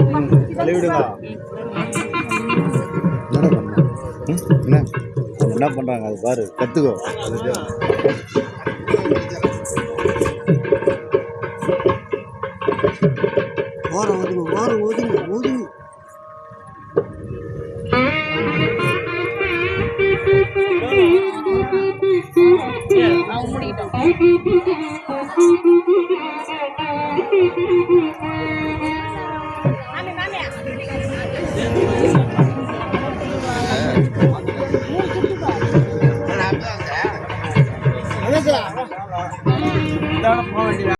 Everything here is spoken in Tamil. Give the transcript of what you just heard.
என்ன அவங்க என்ன? பண்ணுறாங்க அது பாரு கற்றுக்கோ ஓரம் ஒதுங்க ஓரம் ஒதுங்க ஒதுங்க அவங்க முடிக்கிட்டோம் போக வேண்டிய